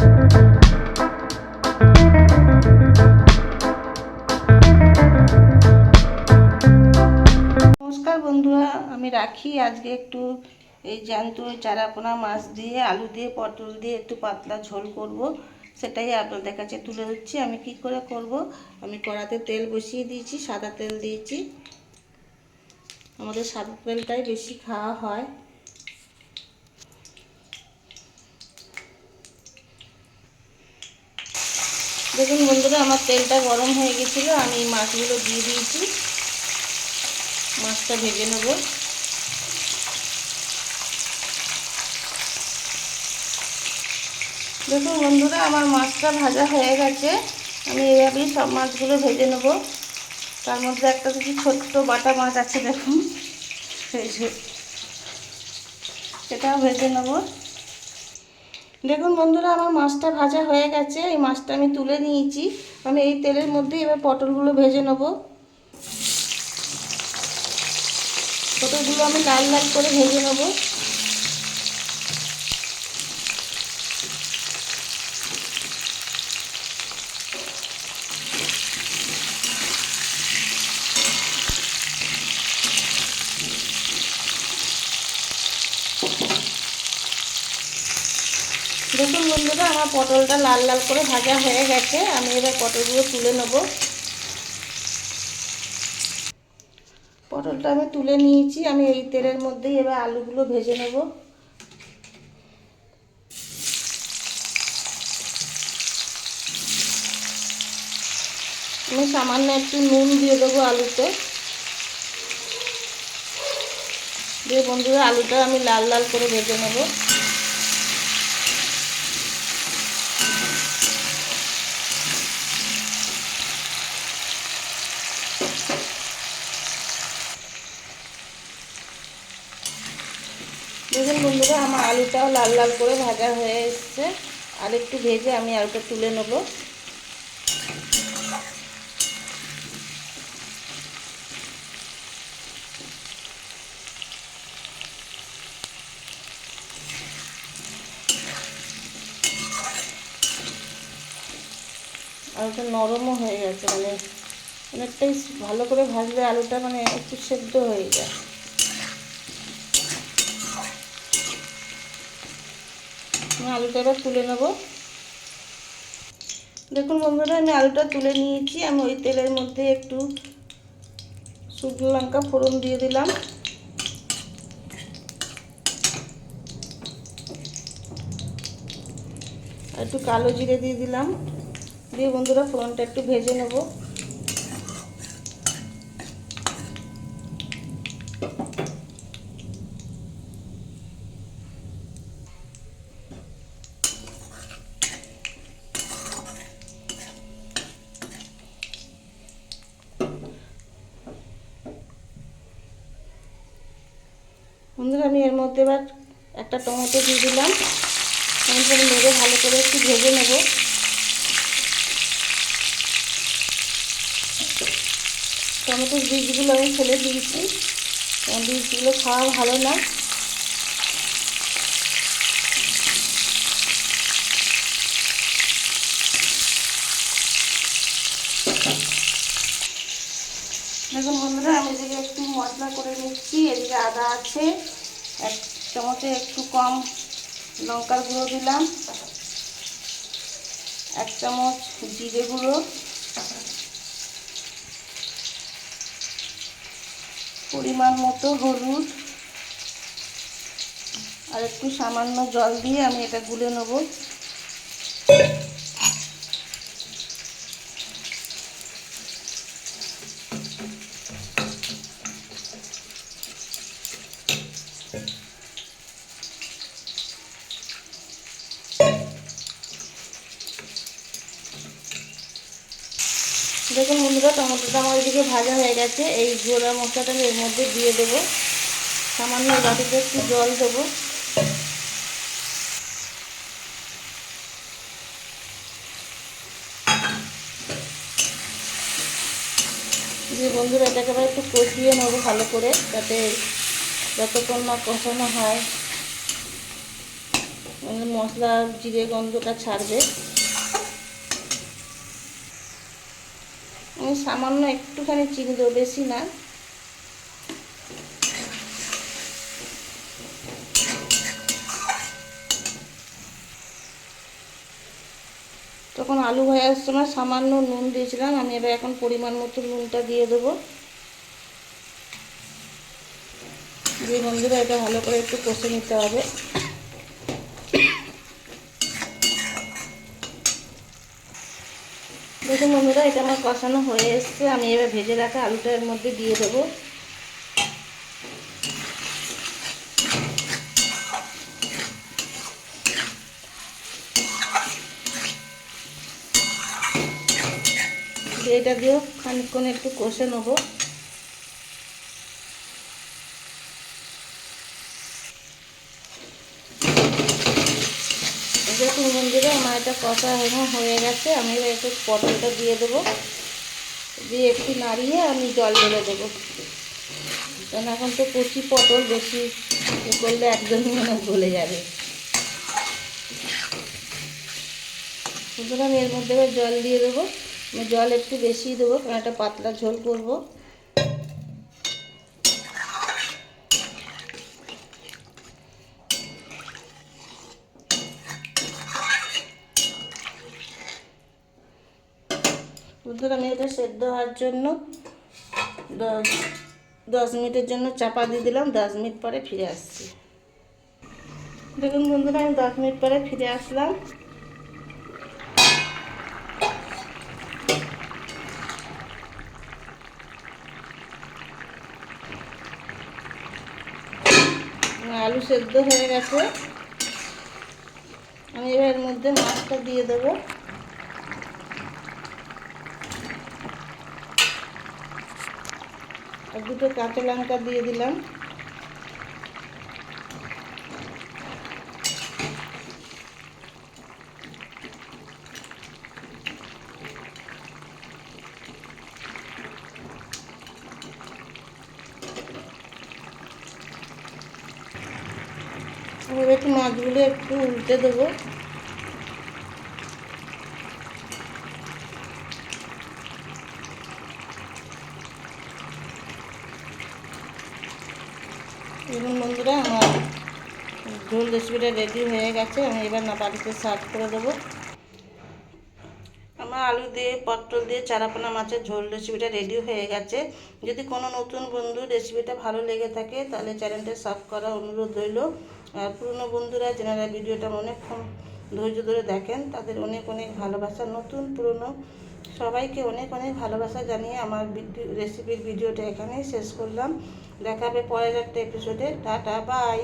নমস্কার আমি রাখি। আজকে একটু এই জ্যান্ত চারাপোনা মাছ দিয়ে, আলু দিয়ে, পটল দিয়ে একটু পাতলা ঝোল করব। সেটাই আপনাদের কাছে তুলে দিচ্ছি আমি কি করে করব? আমি কড়াতে তেল বসিয়ে দিয়েছি, সাদা তেল দিয়েছি। আমাদের সাদা তেলটাই বেশি খাওয়া হয়। দেখুন বন্ধুরা, আমার তেলটা গরম হয়ে গেছিল, আমি মাছগুলো দিয়ে দিয়েছি। মাছটা ভেজে নেব। দেখুন বন্ধুরা, আমার মাছটা ভাজা হয়ে গেছে। আমি এভাবেই সব মাছগুলো ভেজে নেব। তার মধ্যে একটা কিছু ছোট্ট বাটা মাছ আছে, দেখুন। সেটাও ভেজে নেব। দেখুন বন্ধুরা, আমার মাছটা ভাজা হয়ে গেছে। এই মাছটা আমি তুলে নিয়েছি। আমি এই তেলের মধ্যে এবার পটলগুলো ভেজে নেব। পটলগুলো আমি লাল লাল করে ভেজে নেব দেখুন বন্ধুরা, আমার পটলটা লাল লাল করে ভাজা হয়ে গেছে। আমি এবার পটলগুলো তুলে নেব। পটলটা আমি তুলে নিয়েছি। আমি এই তেলের মধ্যেই এবার আলুগুলো ভেজে নেব। আমি সামান্য একটু নুন দিয়ে দেবো আলুতে। দিয়ে বন্ধুরা, আলুটা আমি লাল লাল করে ভেজে নেব। দেখুন বন্ধুরা, আমার আলুটাও লাল লাল করে ভাজা হয়ে এসছে। আর একটু ভেজে আমি আলুটা তুলে নেব। আলুটা নরমও হয়ে গেছে মানে অনেকটাই ভালো করে ভাজলে আলুটা মানে একটু সেদ্ধ হয়ে যায়। আলুটা এবার তুলে নেব। দেখুন বন্ধুরা, আমি আলুটা তুলে নিয়েছি। আমি ওই তেলের মধ্যে একটু শুকনো লঙ্কা ফোড়ন দিয়ে দিলাম। একটু কালো জিরে দিয়ে দিলাম। দিয়ে বন্ধুরা, ফোড়নটা একটু ভেজে নেব। বন্ধুরা, আমি এর মধ্যে এবার একটা টমেটো দিয়ে দিলাম। টমেটো মেরে ভালো করে একটু ভেজে নেব। টমেটোর বীজগুলো আমি ফেলে দিয়েছি। বীজগুলো খাওয়া ভালো না দেখুন বন্ধুরা আমি এদিকে একটু মশলা করে নিচ্ছি, এদিকে আদা আছে, এক চামচে একটু কম লঙ্কার গুঁড়ো দিলাম, এক চামচ জিরে গুঁড়ো, পরিমাণ মতো হলুদ, আর একটু সামান্য জল দিয়ে আমি এটা গুলে নেব। দেখুন বন্ধুরা, টমেটোটা আমার এদিকে ভাজা হয়ে গেছে। এই গোড়া মশলাটা এর মধ্যে দিয়ে দেবো। সামান্য বাটিতে একটু জল দেবো। যে বন্ধুরা এটাকে আবার একটু কষিয়ে নেব ভালো করে, যাতে যতক্ষণ না কষানো হয়। মানে মশলা, জিরে গন্ধটা ছাড়বে। আমি সামান্য একটুখানি চিনি দেবো, বেশি না। তখন আলু ভাজার সময় সামান্য নুন দিয়েছিলাম, আমি এবার এখন পরিমাণ মতো নুনটা দিয়ে দেবো। দিয়ে বন্ধুরা এটা ভালো করে একটু কষে নিতে হবে। দেখুন বন্ধুরা, এটা আমার কষানো হয়ে এসছে। আমি এবার ভেজে রাখা আলুটা এর মধ্যে দিয়ে দেবো। এটা দিয়েও খানিকক্ষণ একটু কষে নেব দেখুন আমার কষা হেমো হয়ে গেছে, আমি একটু পটলটা দিয়ে দেবো। দিয়ে একটু নাড়িয়ে আমি জল ঢেলে দেবো। কারণ এখন তো কচি পটল, বেশি এ করলে একদমই মানে গলে যাবে। সুতরাং এর মধ্যে জল দিয়ে দেবো। আমি জল একটু বেশি দেবো, কারণ একটা পাতলা ঝোল করব। বন্ধুরা আমি এটা সেদ্ধ হওয়ার জন্য দশ মিনিটের জন্য চাপা দিয়ে দিলাম, দশ মিনিট পরে ফিরে আসছি। দেখুন বন্ধুরা, আমি দশ মিনিট পরে ফিরে আসলাম। আলু সেদ্ধ হয়ে গেছে। আমি এবার মধ্যে মাছটা দিয়ে দেবো। আর দুটো কাঁচা লঙ্কা দিয়ে দিলাম। একটু মাছগুলো একটু উল্টে দেবো। দেখুন বন্ধুরা আমার ঝোল রেসিপিটা রেডি হয়ে গেছে, আমি এবার না বাড়িতে সার্ভ করে দেবো। আমার আলু দিয়ে, পটল দিয়ে, চারাপোনা মাছের ঝোল রেসিপিটা রেডি হয়ে গেছে। যদি কোনো নতুন বন্ধু রেসিপিটা ভালো লেগে থাকে, তাহলে চ্যানেলটা সাবস্ক্রাইব করার অনুরোধ রইল। আর পুরনো বন্ধুরা যেনারা ভিডিওটা অনেকক্ষণ ধৈর্য ধরে দেখেন, তাদের অনেক অনেক ভালোবাসা। নতুন, পুরনো, সবাইকে অনেক অনেক ভালোবাসা জানিয়ে আমার রেসিপির ভিডিওটা এখানেই শেষ করলাম। দেখাবে পরের একটা এপিসোডে টাটা বাই